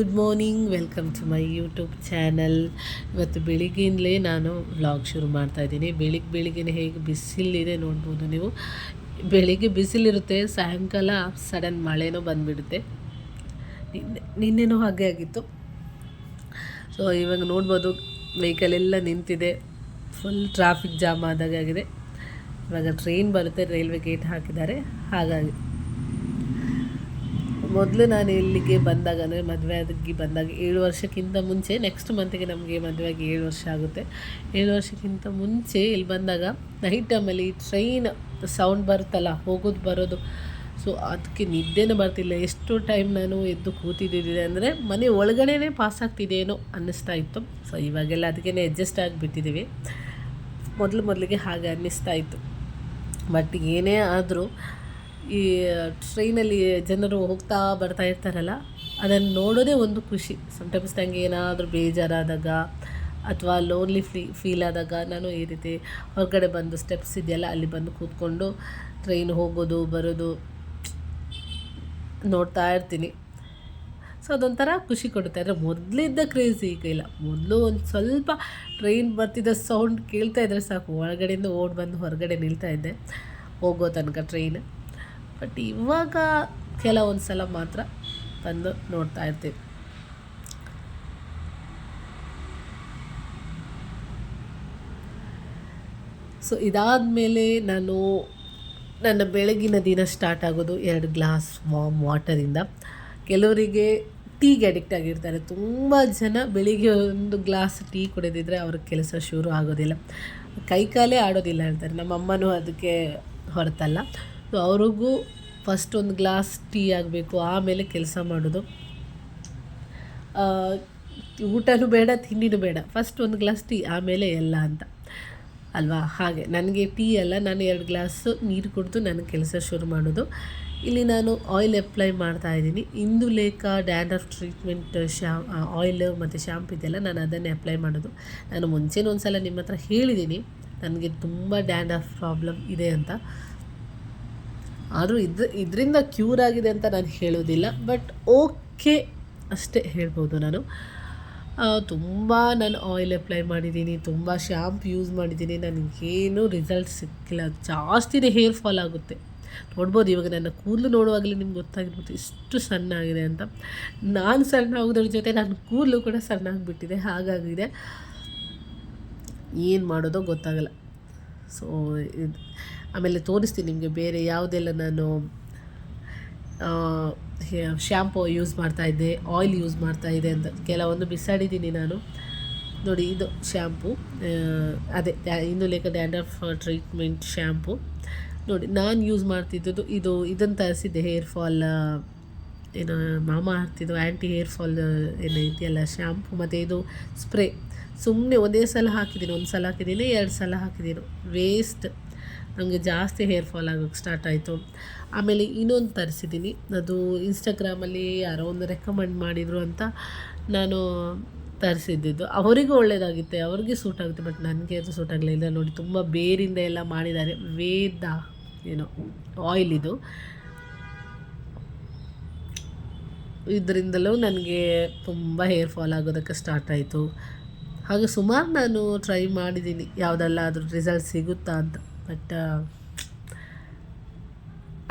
Good morning, welcome to my YouTube channel. ಇವತ್ತು ಬೆಳಿಗ್ಗೆಯಿಂದಲೇ ನಾನು ವ್ಲಾಗ್ ಶುರು ಮಾಡ್ತಾ ಇದ್ದೀನಿ. ಬೆಳಿಗ್ಗೆ ಬೆಳಿಗ್ಗೆ ಹೇಗೆ ಬಿಸಿಲಿದೆ ನೋಡ್ಬೋದು ನೀವು. ಬೆಳಿಗ್ಗೆ ಬಿಸಿಲಿರುತ್ತೆ, ಸಾಯಂಕಾಲ ಸಡನ್ ಮಳೆನೂ ಬಂದುಬಿಡುತ್ತೆ. ನಿನ್ನೆ, ನಿನ್ನೆನೂ ಹಾಗೆ ಆಗಿತ್ತು. ಸೊ ಇವಾಗ ನೋಡ್ಬೋದು ವೆಹಿಕಲ್ ಎಲ್ಲ ನಿಂತಿದೆ. ಫುಲ್ ಟ್ರಾಫಿಕ್ ಜಾಮ್ ಆದಾಗ ಆಗಿದೆ. ಇವಾಗ ಟ್ರೈನ್ ಬರುತ್ತೆ ರೈಲ್ವೆ ಗೇಟ್ ಹಾಕಿದ್ದಾರೆ. ಹಾಗಾಗಿ ಮೊದಲು ನಾನು ಇಲ್ಲಿಗೆ ಬಂದಾಗ, ಅಂದರೆ ಮದುವೆ ಆಗಿ ಬಂದಾಗ ಏಳು ವರ್ಷಕ್ಕಿಂತ ಮುಂಚೆ ನೆಕ್ಸ್ಟ್ ಮಂತಿಗೆ ನಮಗೆ ಮದುವೆಯಾಗಿ ಏಳು ವರ್ಷ ಆಗುತ್ತೆ. ಏಳು ವರ್ಷಕ್ಕಿಂತ ಮುಂಚೆ ಇಲ್ಲಿ ಬಂದಾಗ ನೈಟ್ ಟೈಮಲ್ಲಿ ಟ್ರೈನ್ ಸೌಂಡ್ ಬರುತ್ತಲ್ಲ, ಹೋಗೋದು ಬರೋದು. ಸೊ ಅದಕ್ಕೆ ನಿದ್ದೆನೂ ಬರ್ತಿಲ್ಲ. ಎಷ್ಟು ಟೈಮ್ ನಾನು ಎದ್ದು ಕೂತಿದ್ದಿದೆ ಅಂದರೆ ಮನೆ ಒಳಗಡೆನೇ ಪಾಸ್ ಆಗ್ತಿದೆಯೇನೋ ಅನ್ನಿಸ್ತಾ ಇತ್ತು. ಸೊ ಇವಾಗೆಲ್ಲ ಅದಕ್ಕೆ ಅಡ್ಜಸ್ಟ್ ಆಗಿಬಿಟ್ಟಿದ್ದೀವಿ ಮೊದಲು ಮೊದಲಿಗೆ ಹಾಗೆ ಅನ್ನಿಸ್ತಾ ಇತ್ತು. ಬಟ್ ಏನೇ ಆದರೂ ಈ ಟ್ರೈನಲ್ಲಿ ಜನರು ಹೋಗ್ತಾ ಬರ್ತಾ ಇರ್ತಾರಲ್ಲ, ಅದನ್ನು ನೋಡೋದೇ ಒಂದು ಖುಷಿ. ಸಮ್ಟೈಮ್ಸ್ ನನಗೆ ಏನಾದರೂ ಬೇಜಾರಾದಾಗ ಅಥವಾ ಲೋನ್ಲಿ ಫೀ ಫೀಲ್ ಆದಾಗ ನಾನು ಈ ರೀತಿ ಹೊರಗಡೆ ಬಂದು ಸ್ಟೆಪ್ಸ್ ಇದೆಯಲ್ಲ, ಅಲ್ಲಿ ಬಂದು ಕೂತ್ಕೊಂಡು ಟ್ರೈನ್ ಹೋಗೋದು, ಬರೋದು ನೋಡ್ತಾ ಇರ್ತೀನಿ. ಸೊ ಅದೊಂಥರ ಖುಷಿ ಕೊಡುತ್ತೆ. ಅಂದರೆ ಮೊದಲಿದ್ದ ಕ್ರೇಜಿ ಈಗ ಇಲ್ಲ. ಮೊದಲು ಒಂದು ಸ್ವಲ್ಪ ಟ್ರೈನ್ ಬರ್ತಿದ್ದ ಸೌಂಡ್ ಕೇಳ್ತಾ ಇದ್ದರೆ ಸಾಕು. ಒಳಗಡೆಯಿಂದ ಓಡ್ ಬಂದು ಹೊರಗಡೆ ನಿಲ್ತಾ ಇದ್ದೆ. ಹೋಗೋ ತನಕ ಟ್ರೈನ್ ಬಟ್ ಇವಾಗ ಕೆಲವೊಂದು ಸಲ ಮಾತ್ರ ತಂದು ನೋಡ್ತಾ ಇರ್ತೀವಿ. ಸೊ ಇದಾದಮೇಲೆ ನಾನು ನನ್ನ ಬೆಳಗಿನ ದಿನ ಸ್ಟಾರ್ಟ್ ಆಗೋದು ಎರಡು ಗ್ಲಾಸ್ ವಾಮ್ ವಾಟರಿಂದ ಕೆಲವರಿಗೆ ಟೀಗೆ ಅಡಿಕ್ಟ್ ಆಗಿರ್ತಾರೆ. ತುಂಬ ಜನ ಬೆಳಿಗ್ಗೆ ಒಂದು ಗ್ಲಾಸ್ ಟೀ ಕುಡಿದಿದ್ರೆ ಅವ್ರ ಕೆಲಸ ಶುರು ಆಗೋದಿಲ್ಲ. ಕೈಕಾಲೇ ಆಡೋದಿಲ್ಲ ಹೇಳ್ತಾರೆ ನಮ್ಮ ಅಮ್ಮನೂ ಅದಕ್ಕೆ ಹೊರತಲ್ಲ. ಸೊ ಅವ್ರಿಗೂ ಫಸ್ಟ್ ಒಂದು ಗ್ಲಾಸ್ ಟೀ ಆಗಬೇಕು, ಆಮೇಲೆ ಕೆಲಸ ಮಾಡೋದು. ಊಟನೂ ಬೇಡ, ತಿಂಡಿನೂ ಬೇಡ. ಫಸ್ಟ್ ಒಂದು ಗ್ಲಾಸ್ ಟೀ ಆಮೇಲೆ ಎಲ್ಲ ಅಂತ. ಅಲ್ವಾ? ಹಾಗೆ. ನನಗೆ ಟೀ ಅಲ್ಲ, ನಾನು ಎರಡು ಗ್ಲಾಸು ನೀರು ಕುಡಿದು ನಾನು ಕೆಲಸ ಶುರು ಮಾಡೋದು. ಇಲ್ಲಿ ನಾನು ಆಯಿಲ್ ಅಪ್ಲೈ ಮಾಡ್ತಾ ಇದ್ದೀನಿ. ಇಂದು ಲೇಖ ಡ್ಯಾಂಡ್ರಫ್ ಟ್ರೀಟ್ಮೆಂಟ್ ಶ್ಯಾ ಆಯಿಲ್ ಮತ್ತು ಶ್ಯಾಂಪ್ ಇದೆಲ್ಲ ನಾನು ಅದನ್ನೇ ಅಪ್ಲೈ ಮಾಡೋದು. ನಾನು ಮುಂಚೆನೂ ಒಂದು ಸಲ ನಿಮ್ಮ ಹತ್ರ ಹೇಳಿದ್ದೀನಿ. ನನಗೆ ತುಂಬ ಡ್ಯಾಂಡ್ರಫ್ ಪ್ರಾಬ್ಲಮ್ ಇದೆ ಅಂತ. ಆದರೂ ಇದು, ಇದರಿಂದ ಕ್ಯೂರ್ ಆಗಿದೆ ಅಂತ ನಾನು ಹೇಳೋದಿಲ್ಲ ಬಟ್ ಓಕೆ ಅಷ್ಟೇ ಹೇಳ್ಬೋದು ನಾನು. ತುಂಬ ನಾನು ಆಯಿಲ್ ಅಪ್ಲೈ ಮಾಡಿದ್ದೀನಿ, ತುಂಬ ಶ್ಯಾಂಪ್ ಯೂಸ್ ಮಾಡಿದ್ದೀನಿ ನನಗೇನು ರಿಸಲ್ಟ್ ಸಿಕ್ಕಿಲ್ಲ. ಜಾಸ್ತಿನೇ ಹೇರ್ ಫಾಲ್ ಆಗುತ್ತೆ. ನೋಡ್ಬೋದು ಇವಾಗ ನನ್ನ ಕೂದಲು ನೋಡುವಾಗಲೇ ನಿಮ್ಗೆ ಗೊತ್ತಾಗಿರ್ಬೋದು ಇಷ್ಟು ಸಣ್ಣ ಆಗಿದೆ ಅಂತ. ನಾನು ಸಣ್ಣ ಆಗೋದ್ರ ಜೊತೆ ನನ್ನ ಕೂದಲು ಕೂಡ ಸಣ್ಣ ಆಗಿಬಿಟ್ಟಿದೆ, ಹಾಗಾಗಿದೆ. ಏನು ಮಾಡೋದೋ ಗೊತ್ತಾಗಲ್ಲ. ಸೊ ಇದು ಆಮೇಲೆ ತೋರಿಸ್ತೀನಿ ನಿಮಗೆ ಬೇರೆ ಯಾವುದೆಲ್ಲ ನಾನು ಶ್ಯಾಂಪೂ ಯೂಸ್ ಮಾಡ್ತಾಯಿದ್ದೆ ಆಯಿಲ್ ಯೂಸ್ ಮಾಡ್ತಾಯಿದ್ದೆ ಅಂತ. ಕೆಲವೊಂದು ಬಿಸಾಡಿದ್ದೀನಿ ನಾನು. ನೋಡಿ, ಇದು ಶ್ಯಾಂಪು ಅದೇ ಇನ್ನು ಲೇಖ ಡ್ಯಾಂಡ್ರಫ್ ಟ್ರೀಟ್ಮೆಂಟ್ ಶ್ಯಾಂಪು ನೋಡಿ, ನಾನು ಯೂಸ್ ಮಾಡ್ತಿದ್ದದ್ದು ಇದು, ಇದನ್ನು ತರಿಸಿದ್ದೆ ಹೇರ್ ಫಾಲ್ ಏನು ಮಾಮ ಹಾಕ್ತಿದ್ದು ಆ್ಯಂಟಿ ಹೇರ್ ಫಾಲ್ ಏನು ಇದೆಯಲ್ಲ ಶ್ಯಾಂಪು ಮತ್ತು ಇದು ಸ್ಪ್ರೇ ಸುಮ್ಮನೆ ಒಂದೇ ಸಲ ಹಾಕಿದ್ದೀನಿ ಒಂದು ಸಲ ಹಾಕಿದ್ದೀನಿ, ಎರಡು ಸಲ ಹಾಕಿದ್ದೀನಿ. ವೇಸ್ಟ್ ನನಗೆ ಜಾಸ್ತಿ ಹೇರ್ ಫಾಲ್ ಆಗೋಕ್ಕೆ ಸ್ಟಾರ್ಟ್ ಆಯಿತು. ಆಮೇಲೆ ಇನ್ನೊಂದು ತರಿಸಿದ್ದೀನಿ ಅದು ಇನ್ಸ್ಟಾಗ್ರಾಮಲ್ಲಿ ಯಾರೋ ಒಂದು ರೆಕಮೆಂಡ್ ಮಾಡಿದರು ಅಂತ ನಾನು ತರಿಸಿದ್ದಿದ್ದು. ಅವರಿಗೂ ಒಳ್ಳೆಯದಾಗುತ್ತೆ ಅವ್ರಿಗೆ ಸೂಟ್ ಆಗುತ್ತೆ ಬಟ್ ನನಗೆ ಅದು ಸೂಟ್ ಆಗಲಿಲ್ಲ. ನೋಡಿ, ತುಂಬ ಬೇರಿಂದ ಎಲ್ಲ ಮಾಡಿದ್ದಾರೆ. ವೇದ ಏನೋ ಆಯಿಲ್ ಇದು. ಇದರಿಂದಲೂ ನನಗೆ ತುಂಬ ಹೇರ್ ಫಾಲ್ ಆಗೋದಕ್ಕೆ ಸ್ಟಾರ್ಟ್ ಆಯಿತು. ಹಾಗೆ ಸುಮಾರು ನಾನು ಟ್ರೈ ಮಾಡಿದ್ದೀನಿ ಯಾವುದೆಲ್ಲ ಅದ್ರ ರಿಸಲ್ಟ್ ಸಿಗುತ್ತಾ ಅಂತ. ಬಟ್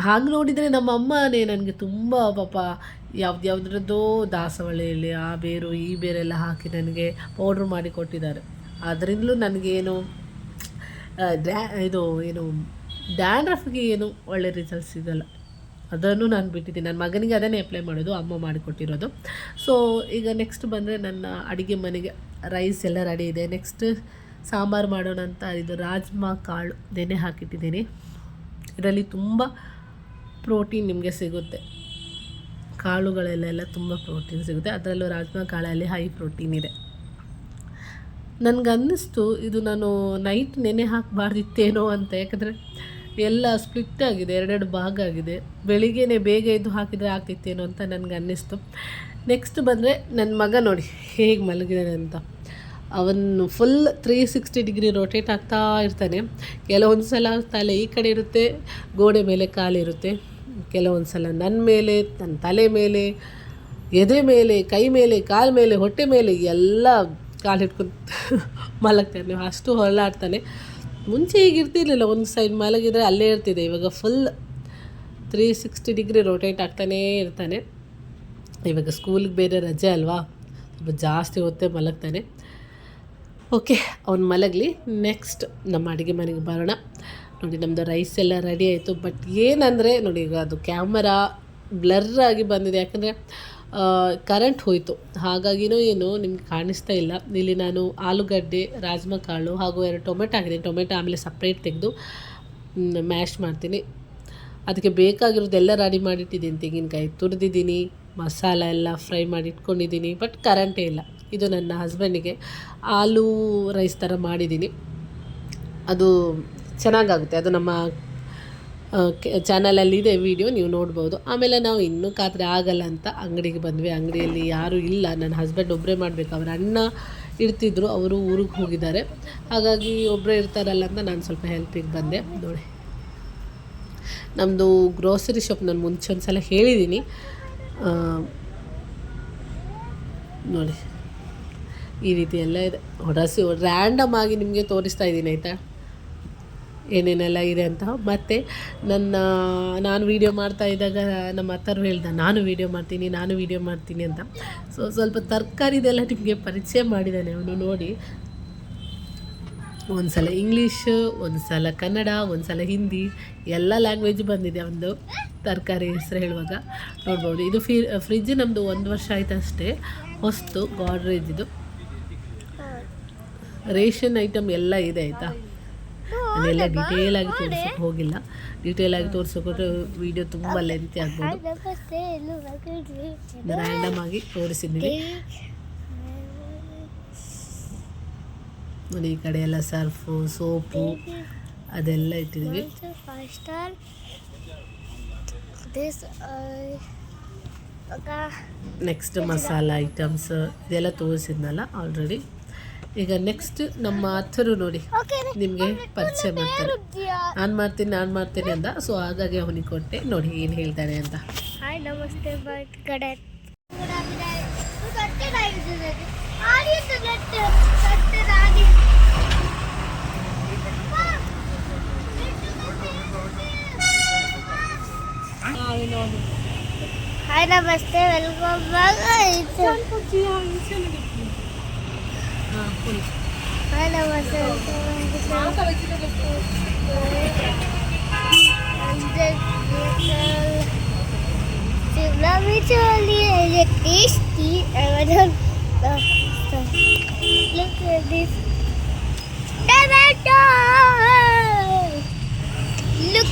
ಹಾಗೆ ನೋಡಿದರೆ ನಮ್ಮ ಅಮ್ಮನೇ ನನಗೆ ತುಂಬ ಪಾಪ ಯಾವ್ದು ಯಾವುದ್ರದ್ದೋ ದಾಸವಾಳೆಯಲ್ಲಿ ಆ ಬೇರು ಈ ಬೇರೆಲ್ಲ ಹಾಕಿ ನನಗೆ ಪೌಡ್ರ್ ಮಾಡಿ ಕೊಟ್ಟಿದ್ದಾರೆ. ಅದರಿಂದಲೂ ನನಗೇನು ಡ್ಯಾ, ಇದು, ಏನು ಡ್ಯಾಂಡ್ರಫ್ಗೆ ಏನು ಒಳ್ಳೆ ರಿಸಲ್ಟ್ ಸಿಗಲ್ಲ. ಅದನ್ನು ನಾನು ಬಿಟ್ಟಿದ್ದೀನಿ. ನನ್ನ ಮಗನಿಗೆ ಅದನ್ನೇ ಅಪ್ಲೈ ಮಾಡೋದು, ಅಮ್ಮ ಮಾಡಿಕೊಟ್ಟಿರೋದು ಸೊ ಈಗ ನೆಕ್ಸ್ಟ್ ಬಂದರೆ ನನ್ನ ಅಡುಗೆ ಮನೆಗೆ ರೈಸ್ ಎಲ್ಲ ರೆಡಿ ಇದೆ. ನೆಕ್ಸ್ಟ್ ಸಾಂಬಾರು ಮಾಡೋಣ ಅಂತ ಇದು ರಾಜ್ಮಾ ಕಾಳು ನೆನೆ ಹಾಕಿಟ್ಟಿದ್ದೀನಿ. ಇದರಲ್ಲಿ ತುಂಬ ಪ್ರೋಟೀನ್ ನಿಮಗೆ ಸಿಗುತ್ತೆ. ಕಾಳುಗಳಲ್ಲೆಲ್ಲ ತುಂಬ ಪ್ರೋಟೀನ್ ಸಿಗುತ್ತೆ. ಅದರಲ್ಲೂ ರಾಜ್ಮಾ ಕಾಳಲ್ಲಿ ಹೈ ಪ್ರೋಟೀನ್ ಇದೆ. ನನಗನ್ನಿಸ್ತು, ಇದು ನಾನು ನೈಟ್ ನೆನೆ ಹಾಕಬಾರ್ದಿತ್ತೇನೋ ಅಂತ. ಯಾಕಂದರೆ ಎಲ್ಲ ಸ್ಪ್ಲಿಟ್ ಆಗಿದೆ, ಎರಡೆರಡು ಭಾಗ ಆಗಿದೆ. ಬೆಳಿಗ್ಗೆನೆ ಬೇಗ ಇದ್ದು ಹಾಕಿದರೆ ಆಗ್ತಿತ್ತೇನೋ ಅಂತ ನನಗೆ ಅನ್ನಿಸ್ತು ನೆಕ್ಸ್ಟ್ ಬಂದರೆ ನನ್ನ ಮಗ ನೋಡಿ, ಹೇಗೆ ಮಲಗಿದ್ದಾನೆ ಅಂತ. ಅವನು full three sixty degree rotate ಆಗ್ತಾ ಇರ್ತಾನೆ. ಕೆಲವೊಂದು ಸಲ ತಲೆ ಈ ಕಡೆ ಇರುತ್ತೆ, ಗೋಡೆ ಮೇಲೆ ಕಾಲಿರುತ್ತೆ ಕೆಲವೊಂದು ಸಲ ನನ್ನ ಮೇಲೆ ನನ್ನ ತಲೆ ಮೇಲೆ, ಎದೆ ಮೇಲೆ, ಕೈ ಮೇಲೆ, ಕಾಲು ಮೇಲೆ, ಹೊಟ್ಟೆ ಮೇಲೆ ಎಲ್ಲ ಕಾಲು ಮಲಗ್ತಾನೆ. ಅಷ್ಟು ಹೊರಳಾಡ್ತಾನೆ. ಮುಂಚೆ ಹೀಗಿರ್ತಿರ್ಲಿಲ್ಲ ಒಂದು ಸೈಡ್ ಮಲಗಿದ್ರೆ ಅಲ್ಲೇ ಇರ್ತಿದೆ. ಇವಾಗ full three sixty degree rotate ಆಗ್ತಾನೇ ಇರ್ತಾನೆ. ಇವಾಗ ಸ್ಕೂಲಿಗೆ ಬೇರೆ ರಜೆ ಅಲ್ವಾ? ಸ್ವಲ್ಪ ಜಾಸ್ತಿ ಹೊತ್ತೇ ಮಲಗ್ತಾನೆ. ಓಕೆ, ಅವ್ನು ಮಲಗಲಿ. ನೆಕ್ಸ್ಟ್ ನಮ್ಮ ಅಡುಗೆ ಮನೆಗೆ ಬರೋಣ. ನೋಡಿ ನಮ್ಮದು ರೈಸ್ ಎಲ್ಲ ರೆಡಿ ಆಯಿತು. ಬಟ್ ಏನಂದರೆ, ನೋಡಿ, ಈಗ ಅದು ಕ್ಯಾಮರಾ ಬ್ಲರ್ ಆಗಿ ಬಂದಿದೆ. ಯಾಕಂದರೆ ಕರೆಂಟ್ ಹೋಯಿತು. ಹಾಗಾಗಿನೂ ಏನು, ನಿಮ್ಗೆ ಕಾಣಿಸ್ತಾ ಇಲ್ಲ. ಇಲ್ಲಿ ನಾನು ಆಲೂಗಡ್ಡೆ, ರಾಜ್ಮಾ ಕಾಳು ಹಾಗೂ ಎರಡು ಟೊಮೆಟೊ ಹಾಕಿದ್ದೀನಿ ಟೊಮೆಟೊ ಆಮೇಲೆ ಸಪ್ರೇಟ್ ತೆಗೆದು ಮ್ಯಾಶ್ ಮಾಡ್ತೀನಿ. ಅದಕ್ಕೆ ಬೇಕಾಗಿರೋದೆಲ್ಲ ರೆಡಿ ಮಾಡಿಟ್ಟಿದ್ದೀನಿ. ತೆಂಗಿನಕಾಯಿ ತುರಿದಿದ್ದೀನಿ. ಮಸಾಲ ಎಲ್ಲ ಫ್ರೈ ಮಾಡಿ ಇಟ್ಕೊಂಡಿದ್ದೀನಿ ಬಟ್ ಕರೆಂಟೇ ಇಲ್ಲ. ಇದು ನನ್ನ ಹಸ್ಬೆಂಡಿಗೆ ಆಲೂ ರೈಸ್ ಥರ ಮಾಡಿದ್ದೀನಿ. ಅದು ಚೆನ್ನಾಗಾಗುತ್ತೆ. ಅದು ನಮ್ಮ ಚಾನಲಲ್ಲಿ ಇದೆ ವಿಡಿಯೋ ನೀವು ನೋಡ್ಬೋದು. ಆಮೇಲೆ ನಾವು ಇನ್ನೂ ಖಾತ್ರಿ ಆಗಲ್ಲ ಅಂತ ಅಂಗಡಿಗೆ ಬಂದ್ವಿ. ಅಂಗಡಿಯಲ್ಲಿ ಯಾರೂ ಇಲ್ಲ. ನನ್ನ ಹಸ್ಬೆಂಡ್ ಒಬ್ಬರೇ ಮಾಡಬೇಕು. ಅವ್ರ ಅಣ್ಣ ಇರ್ತಿದ್ರು. ಅವರು ಊರಿಗೆ ಹೋಗಿದ್ದಾರೆ. ಹಾಗಾಗಿ ಒಬ್ಬರೇ ಇರ್ತಾರಲ್ಲ ಅಂತ ನಾನು ಸ್ವಲ್ಪ ಹೆಲ್ಪಿಗೆ ಬಂದೆ. ನೋಡಿ. ನಮ್ಮದು ಗ್ರೋಸರಿ ಶಾಪ್ ನಾನು ಮುಂಚೆ ಒಂದು ಸಲ ಹೇಳಿದ್ದೀನಿ ನೋಡಿ. ಈ ರೀತಿ ಎಲ್ಲ ಇದೆ. ಹೊರಸಿ ರ್ಯಾಂಡಮ್ ಆಗಿ ನಿಮಗೆ ತೋರಿಸ್ತಾ ಇದ್ದೀನಿ, ಆಯಿತಾ? ಏನೇನೆಲ್ಲ ಇದೆ ಅಂತ. ಮತ್ತು ನನ್ನ, ನಾನು ವೀಡಿಯೋ ಮಾಡ್ತಾ ಇದ್ದಾಗ ನಮ್ಮ ಅತ್ತರು ಹೇಳ್ದ, ನಾನು ವೀಡಿಯೋ ಮಾಡ್ತೀನಿ, ನಾನು ವೀಡಿಯೋ ಮಾಡ್ತೀನಿ ಅಂತ. ಸೊ ಸ್ವಲ್ಪ ತರಕಾರಿದೆಲ್ಲ ನಿಮಗೆ ಪರಿಚಯ ಮಾಡಿದ್ದಾನೆ ಅವನು, ನೋಡಿ. ಒಂದು ಸಲ ಇಂಗ್ಲೀಷ್ ಒಂದು ಸಲ ಕನ್ನಡ ಒಂದು ಸಲ ಹಿಂದಿ, ಎಲ್ಲ ಲ್ಯಾಂಗ್ವೇಜ್ ಬಂದಿದೆ ಒಂದು ತರಕಾರಿ ಹೆಸರು ಹೇಳುವಾಗ. ನೋಡ್ಬೋದು. ಇದು ಫ್ರಿಜ್ ನಮ್ಮದು ಒಂದು ವರ್ಷ ಆಯಿತು ಅಷ್ಟೇ ಹೊಸ್ತು ಗಾಡ್ರೇಜ್ ಇದು ರೇಷನ್ ಐಟಮ್ ಎಲ್ಲ ಇದೆ ಆಯಿತಾ? ಅದೆಲ್ಲ ಡಿಟೇಲ್ ಆಗಿ ತೋರಿಸೋಕೆ ಹೋಗಿಲ್ಲ. ಡಿಟೇಲ್ ಆಗಿ ತೋರ್ಸೋಕೆ ವಿಡಿಯೋ ತುಂಬ ಲೆಂತಿ ಆಗ್ಬೋದು. ರ್ಯಾಂಡಮ್ ಆಗಿ ತೋರಿಸಿದ್ದೀನಿ ನೋಡಿ ಈ ಕಡೆ ಎಲ್ಲ ಸರ್ಫು ಸೋಪು ಅದೆಲ್ಲ ಇಟ್ಟಿದ್ದೀವಿ. ನೆಕ್ಸ್ಟ್ ಮಸಾಲ ಐಟಮ್ಸ್ ಇದೆಲ್ಲ ತೋರಿಸಿದ್ನಲ್ಲ ಆಲ್ರೆಡಿ ಈಗ ನೆಕ್ಸ್ಟ್ ನಮ್ಮ ಅತ್ತರು ನೋಡಿ. ನಿಮಗೆ ಪರಿಚಯ ಮಾಡ್ತಾರೆ ನಾನು ಮಾಡ್ತೀನಿ ನಾನು ಮಾಡ್ತೀನಿ ಅಂತ ಸೊ ಹಾಗಾಗಿ ಅವನಿಗೆ ಕೊಟ್ಟೆ ನೋಡಿ ಏನು ಹೇಳ್ತಾನೆ ಅಂತ ಹಾಯ್ ನಮಸ್ತೆ but cadet. Hi, namaste, welcome back. Shimla mirchi only is Look at this tomato. Look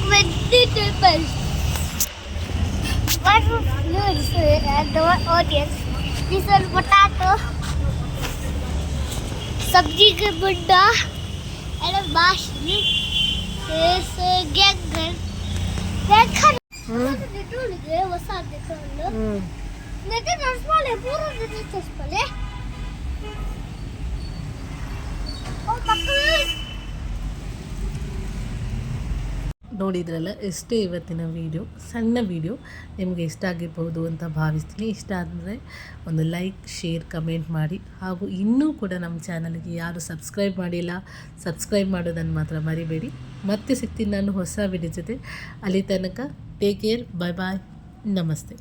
audience? This is potato. सब्जी के बुड्ढा and a mashroom. This uh, gangan. Gangan. ನೆಟ್ಟಿಗೆ ಹೊಸ ನೆಟ್ಟು ನೆಟ್ಟಿ ನಡ್ಸ್ಕೊಳ್ಳಿ ಪೂರ ನೆಟ್ಟಿ ತರ್ಸ್ಕೊಳ್ಳಿ ಮಕ್ಕಳು ನೋಡಿದ್ರಲ್ಲ, ಎಷ್ಟೇ ಇವತ್ತಿನ ವಿಡಿಯೋ ಸಣ್ಣ ವಿಡಿಯೋ ನಿಮಗೆ ಇಷ್ಟ ಆಗಿರ್ಬೋದು ಅಂತ ಭಾವಿಸ್ತೀನಿ. ಇಷ್ಟ ಆದರೆ ಒಂದು ಲೈಕ್ ಶೇರ್ ಕಮೆಂಟ್ ಮಾಡಿ. ಹಾಗೂ ಇನ್ನೂ ಕೂಡ ನಮ್ಮ ಚಾನಲ್ಗೆ ಯಾರು ಸಬ್ಸ್ಕ್ರೈಬ್ ಮಾಡಿಲ್ಲ ಸಬ್ಸ್ಕ್ರೈಬ್ ಮಾಡೋದನ್ನು ಮಾತ್ರ ಮರಿಬೇಡಿ. ಮತ್ತೆ ಸಿಗ್ತೀನಿ ನಾನು ಹೊಸ ವಿಡಿಯೋ ಜೊತೆ. ಅಲ್ಲಿ ತನಕ ಟೇಕ್ ಕೇರ್ ಬಾಯ್ ಬಾಯ್ ನಮಸ್ತೆ.